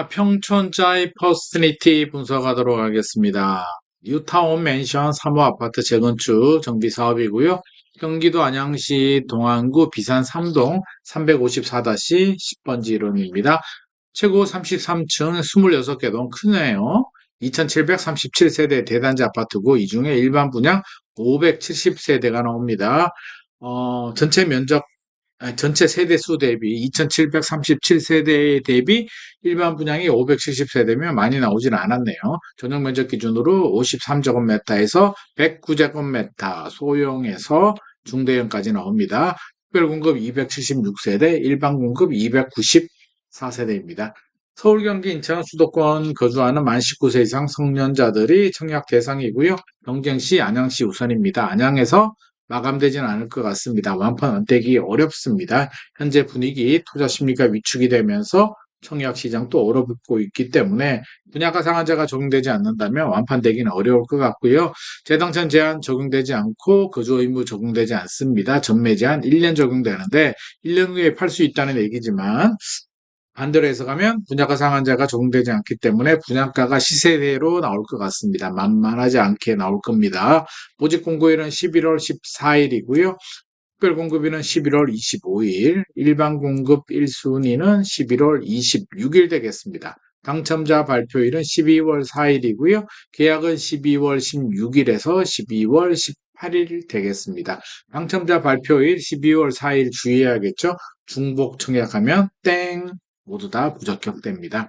자, 평촌자이 퍼스니티 분석하도록 하겠습니다. 뉴타운 맨션 3호 아파트 재건축 정비 사업이고요. 경기도 안양시 동안구 비산 3동 354-10번지 이론입니다. 최고 33층 26개 동 크네요. 2737세대 대단지 아파트고 이 중에 일반 분양 570세대가 나옵니다. 어, 전체 면적 아, 전체 세대 수 대비 2737세대 대비 일반 분양이 570세대면 많이 나오진 않았네요. 전용 면적 기준으로 53제곱미터에서 109제곱미터 소형에서 중대형까지 나옵니다. 특별 공급 276세대, 일반 공급 294세대입니다. 서울, 경기, 인천, 수도권 거주하는 만 19세 이상 성년자들이 청약 대상이고요. 경쟁시, 안양시 우선입니다. 안양에서 마감되지는 않을 것 같습니다. 완판 언되기 어렵습니다. 현재 분위기 투자 심리가 위축이 되면서 청약 시장도 얼어붙고 있기 때문에 분야가 상한제가 적용되지 않는다면 완판되기는 어려울 것 같고요. 재당첨 제한 적용되지 않고 거주 의무 적용되지 않습니다. 전매 제한 1년 적용되는데 1년 후에 팔 수 있다는 얘기지만 반대로 해석하면 분양가 상한제가 적용되지 않기 때문에 분양가가 시세대로 나올 것 같습니다. 만만하지 않게 나올 겁니다. 모집 공고일은 11월 14일이고요. 특별 공급일은 11월 25일, 일반 공급 1순위는 11월 26일 되겠습니다. 당첨자 발표일은 12월 4일이고요. 계약은 12월 16일에서 12월 18일 되겠습니다. 당첨자 발표일 12월 4일 주의해야겠죠? 중복 청약하면 땡 모두 다 부적격됩니다.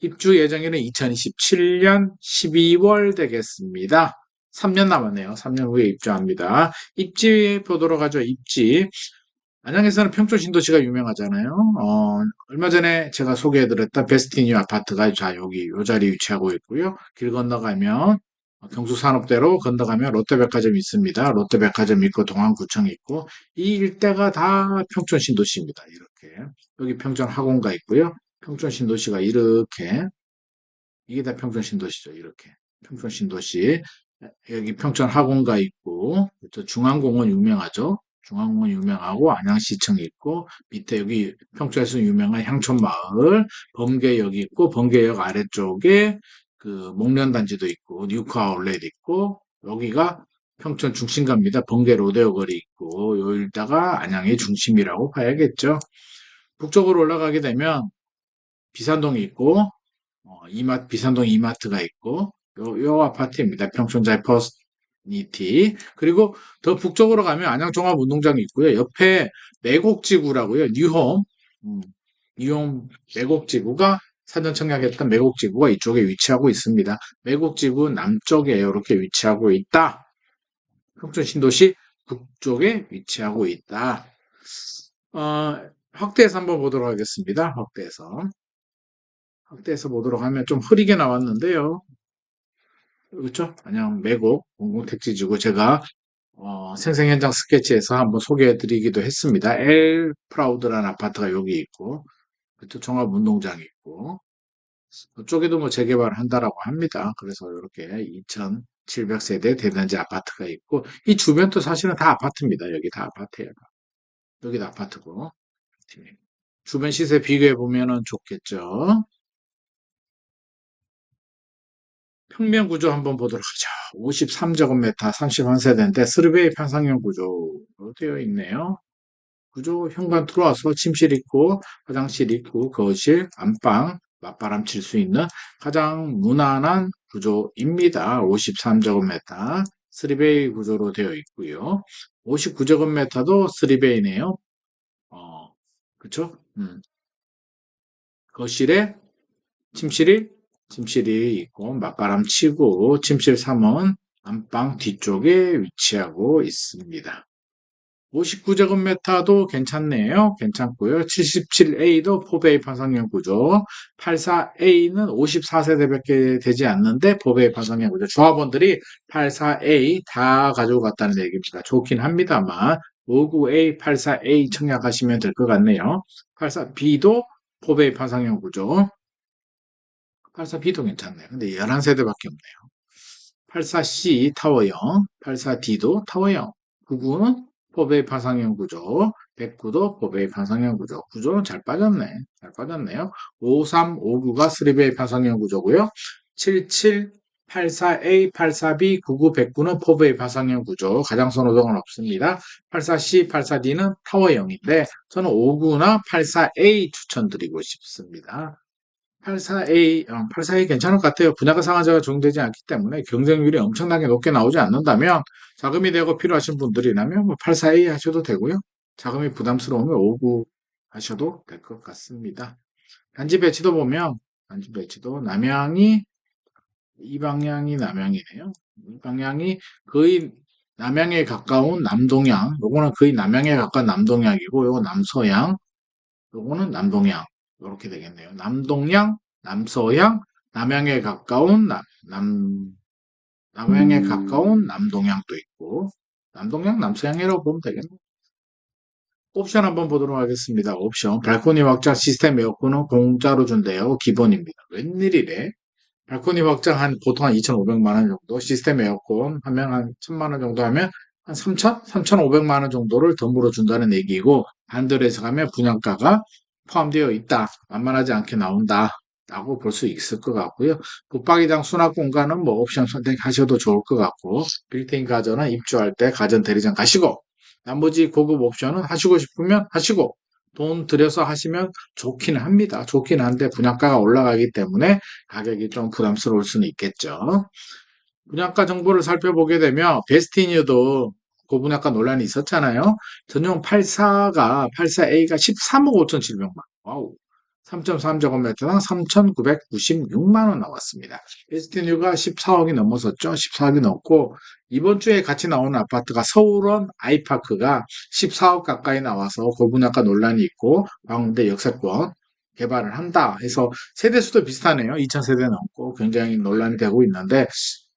입주 예정일은 2027년 12월 되겠습니다. 3년 남았네요. 3년 후에 입주합니다. 입지 보도록 하죠. 입지. 안양에서는 평촌 신도시가 유명하잖아요. 어, 얼마 전에 제가 소개해드렸던 베스티뉴 아파트가 자 여기 요 자리 위치하고 있고요. 길 건너가면 경수산업대로 건너가면 롯데백화점 있습니다. 롯데백화점 있고 동안구청 있고 이 일대가 다 평촌 신도시입니다. 이렇게 여기 평촌 학원가 있고요. 평촌 신도시가 이렇게 이게 다 평촌 신도시죠. 이렇게 평촌 신도시 여기 평촌 학원가 있고 중앙공원 유명하죠. 중앙공원 유명하고 안양시청 있고 밑에 여기 평촌에서 유명한 향촌마을 범계역 있고 범계역 아래쪽에 그 목련단지도 있고 뉴카 아울렛 있고 여기가 평촌 중심가입니다. 번개 로데오 거리 있고 요 일다가 안양의 중심이라고 봐야겠죠. 북쪽으로 올라가게 되면 비산동이 있고 어, 이마 비산동 이마트가 있고 요, 요 아파트입니다. 평촌 자이 퍼스 니티 그리고 더 북쪽으로 가면 안양종합운동장이 있고요. 옆에 매곡지구라고요. 뉴홈 음, 뉴홈 매곡지구가 사전 청약했던 매곡지구가 이쪽에 위치하고 있습니다. 매곡지구 남쪽에 이렇게 위치하고 있다. 평촌 신도시 북쪽에 위치하고 있다. 어, 확대해서 한번 보도록 하겠습니다. 확대해서. 확대해서 보도록 하면 좀 흐리게 나왔는데요. 그렇죠? 그냥 매곡 공공택지지구 제가 어, 생생현장 스케치에서 한번 소개해드리기도 했습니다. 엘 프라우드라는 아파트가 여기 있고 그쪽 종합운동장이 있고 그쪽에도 뭐 재개발을 한다라고 합니다. 그래서 이렇게 2,700세대 대단지 아파트가 있고 이 주변도 사실은 다 아파트입니다. 여기 다 아파트예요. 여기도 아파트고 주변 시세 비교해 보면은 좋겠죠. 평면 구조 한번 보도록 하죠. 53제곱미터 31세대인데 스르베이 편상형 구조로 되어 있네요. 구조 현관 들어와서 침실 있고 화장실 있고 거실, 안방, 맞바람 칠 수 있는 가장 무난한 구조입니다. 53제곱미터 3베이 구조로 되어 있고요. 59제곱미터도 3베이네요. 어, 그쵸? 음. 거실에 침실이 침실이 있고 맞바람 치고 침실 3원 안방 뒤쪽에 위치하고 있습니다. 59제곱미터도 괜찮네요. 괜찮고요. 77A도 4베이 파상형 구조. 84A는 54세대밖에 되지 않는데 4베이 파상형 구조. 조합원들이 84A 다 가지고 갔다는 얘기입니다. 좋긴 합니다만 59A, 84A 청약하시면 될 것 같네요. 84B도 4베이 파상형 구조. 84B도 괜찮네요. 근데 11세대밖에 없네요. 84C 타워형, 84D도 타워형. 99는 포베이 파상형 구조, 109도 포베이 파상형 구조. 구조는 잘 빠졌네. 잘 빠졌네요. 53, 59가 3베이 파상형 구조고요. 77, 84A, 84B, 99, 109는 포베이 파상형 구조. 가장 선호도는 없습니다. 84C, 84D는 타워형인데 저는 59나 84A 추천드리고 싶습니다. 84A, 어, 84A 괜찮을 것 같아요. 분야가 상한제가 적용되지 않기 때문에 경쟁률이 엄청나게 높게 나오지 않는다면 자금이 되고 필요하신 분들이라면 뭐 84A 하셔도 되고요. 자금이 부담스러우면 59 하셔도 될 것 같습니다. 단지 배치도 보면 단지 배치도 남양이 이 방향이 남양이네요. 이 방향이 거의 남양에 가까운 남동양. 요거는 거의 남양에 가까운 남동양이고 요거 남서양. 요거는 남동양. 이렇게 되겠네요. 남동양, 남서양, 남양에 가까운 남, 남, 남양에 가까운 남동양도 있고, 남동양, 남서양이라고 보면 되겠네요. 옵션 한번 보도록 하겠습니다. 옵션. 발코니 확장 시스템 에어컨은 공짜로 준대요. 기본입니다. 웬일이래? 발코니 확장 한, 보통 한 2,500만 원 정도, 시스템 에어컨 하면 한 1,000만 원 정도 하면 한 3,000? 3,500만 원 정도를 더 물어준다는 얘기고, 반대로 가면 분양가가 포함되어 있다. 만만하지 않게 나온다. 라고 볼 수 있을 것 같고요. 붙박이장 수납 공간은 뭐 옵션 선택하셔도 좋을 것 같고, 빌트인 가전은 입주할 때 가전 대리점 가시고, 나머지 고급 옵션은 하시고 싶으면 하시고, 돈 들여서 하시면 좋긴 합니다. 좋긴 한데 분양가가 올라가기 때문에 가격이 좀 부담스러울 수는 있겠죠. 분양가 정보를 살펴보게 되면 베스티니어도 고분양가 논란이 있었잖아요. 전용 84가 84A가 13억 5,700만. 와우. 3.3제곱미터당 3,996만 원 나왔습니다. 베스티뉴가 14억이 넘어섰죠. 14억이 넘고 이번 주에 같이 나오는 아파트가 서울원 아이파크가 14억 가까이 나와서 고분양가 논란이 있고 광운대 역세권 개발을 한다 해서 세대수도 비슷하네요. 2,000세대 넘고 굉장히 논란이 되고 있는데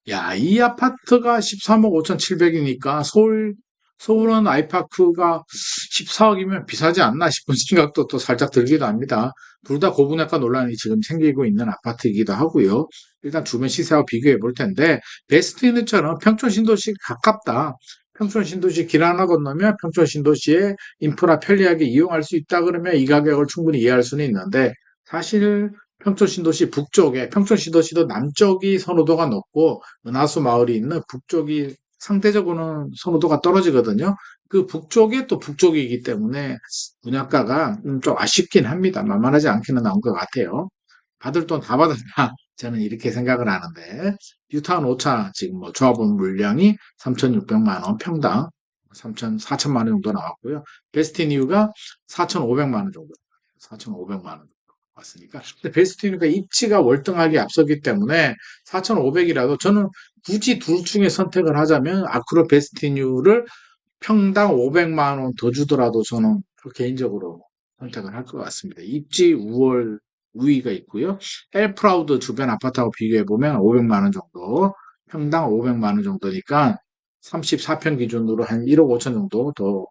야, 이 아파트가 13억 5,700이니까 서울, 서울은 아이파크가 14억이면 비싸지 않나 싶은 생각도 또 살짝 들기도 합니다. 둘 다 고분양가 논란이 지금 생기고 있는 아파트이기도 하고요. 일단 주변 시세와 비교해 볼 텐데, 베스트 인처럼 평촌 신도시 가깝다. 평촌 신도시 길 하나 건너면 평촌 신도시에 인프라 편리하게 이용할 수 있다 그러면 이 가격을 충분히 이해할 수는 있는데, 사실 평촌 신도시 북쪽에 평촌 신도시도 남쪽이 선호도가 높고 은하수 마을이 있는 북쪽이 상대적으로는 선호도가 떨어지거든요. 그 북쪽에 또 북쪽이기 때문에 분양가가 좀 아쉽긴 합니다. 만만하지 않게는 나온 것 같아요. 받을 돈 다 받았다. 저는 이렇게 생각을 하는데 뉴타운 5차 지금 뭐 조합원 물량이 3,600만 원 평당 3천 4천만 원 정도 나왔고요. 베스티니우가 4,500만 원 정도. 4,500만 원. 왔으니까. 근데 베스티니가 입지가 월등하게 앞서기 때문에 4,500이라도 저는 굳이 둘 중에 선택을 하자면 아크로 베스티뉴를 평당 500만 원 더 주더라도 저는 개인적으로 선택을 할 것 같습니다. 입지 우월 우위가 있고요. 엘프라우드 주변 아파트하고 비교해 보면 500만 원 정도, 평당 500만 원 정도니까 34평 기준으로 한 1억 5천 정도 더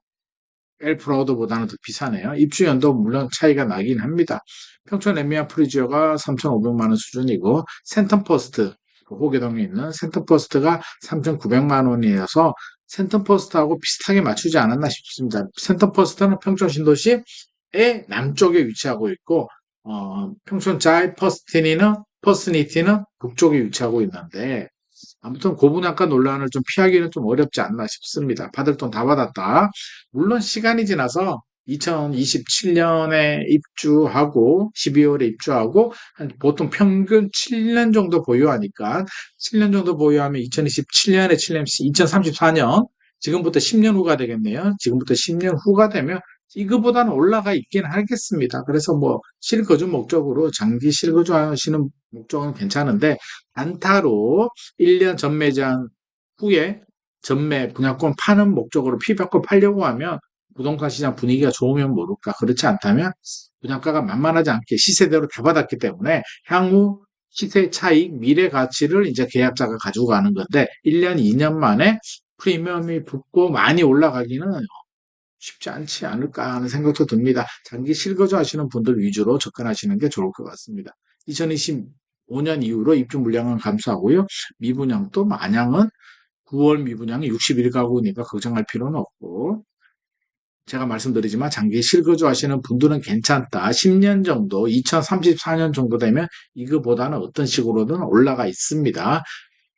엘프라우드보다는 더 비싸네요. 입주 연도 물론 차이가 나긴 합니다. 평촌 에미아 프리지오가 3,500만 원 수준이고 센텀퍼스트 그 호계동에 있는 센텀퍼스트가 3,900만 원이어서 센텀퍼스트하고 비슷하게 맞추지 않았나 싶습니다. 센텀퍼스트는 평촌 신도시의 남쪽에 위치하고 있고 어, 평촌 자이 퍼스티니는 퍼스니티는 북쪽에 위치하고 있는데 아무튼 고분양가 논란을 좀 피하기는 좀 어렵지 않나 싶습니다. 받을 돈 다 받았다. 물론 시간이 지나서 2027년에 입주하고 12월에 입주하고 한 보통 평균 7년 정도 보유하니까 7년 정도 보유하면 2027년에 7년 2034년 지금부터 10년 후가 되겠네요. 지금부터 10년 후가 되면 이거보다는 올라가 있긴 하겠습니다. 그래서 뭐 실거주 목적으로 장기 실거주 하시는 목적은 괜찮은데 단타로 1년 전매장 후에 전매 분양권 파는 목적으로 피받고 팔려고 하면 부동산 시장 분위기가 좋으면 모를까 그렇지 않다면 분양가가 만만하지 않게 시세대로 다 받았기 때문에 향후 시세 차익 미래 가치를 이제 계약자가 가지고 가는 건데 1년 2년 만에 프리미엄이 붙고 많이 올라가기는 쉽지 않지 않을까 하는 생각도 듭니다. 장기 실거주 하시는 분들 위주로 접근하시는 게 좋을 것 같습니다. 2025년 이후로 입주 물량은 감소하고요. 미분양도 마냥은 9월 미분양이 61가구니까 걱정할 필요는 없고 제가 말씀드리지만 장기 실거주 하시는 분들은 괜찮다. 10년 정도, 2034년 정도 되면 이거보다는 어떤 식으로든 올라가 있습니다.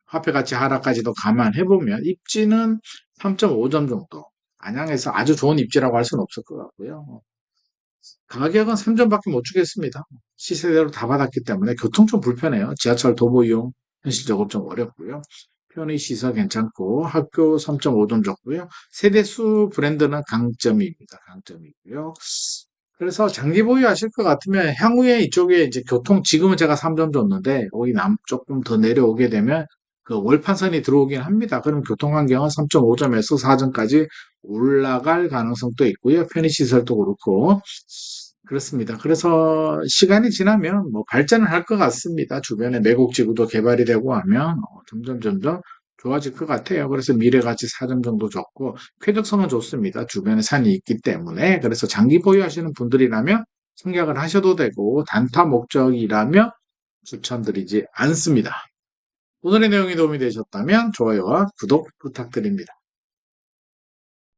화폐 가치 하락까지도 감안해보면 입지는 3.5점 정도. 안양에서 아주 좋은 입지라고 할 수는 없을 것 같고요. 가격은 3점밖에 못 주겠습니다. 시세대로 다 받았기 때문에 교통 좀 불편해요. 지하철 도보 이용 현실적으로 좀 어렵고요. 편의 시설 괜찮고 학교 3.5점 줬고요. 세대수 브랜드는 강점입니다. 강점이고요. 그래서 장기 보유하실 것 같으면 향후에 이쪽에 이제 교통 지금은 제가 3점 줬는데 거기 남 조금 더 내려오게 되면 그 월판선이 들어오긴 합니다. 그럼 교통환경은 3.5점에서 4점까지 올라갈 가능성도 있고요. 편의시설도 그렇고 그렇습니다. 그래서 시간이 지나면 뭐 발전을 할 것 같습니다. 주변에 매곡지구도 개발이 되고 하면 어, 점점 점점 좋아질 것 같아요. 그래서 미래가치 4점 정도 좋고 쾌적성은 좋습니다. 주변에 산이 있기 때문에 그래서 장기 보유하시는 분들이라면 생각을 하셔도 되고 단타 목적이라면 추천드리지 않습니다. 오늘의 내용이 도움이 되셨다면 좋아요와 구독 부탁드립니다.